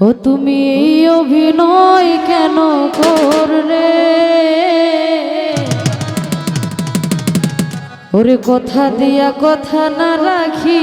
ও তুমি অভিনয় কেন করলে? ওরে কথা দিয়া কথা না রাখি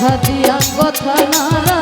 কথা কথা না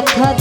কথা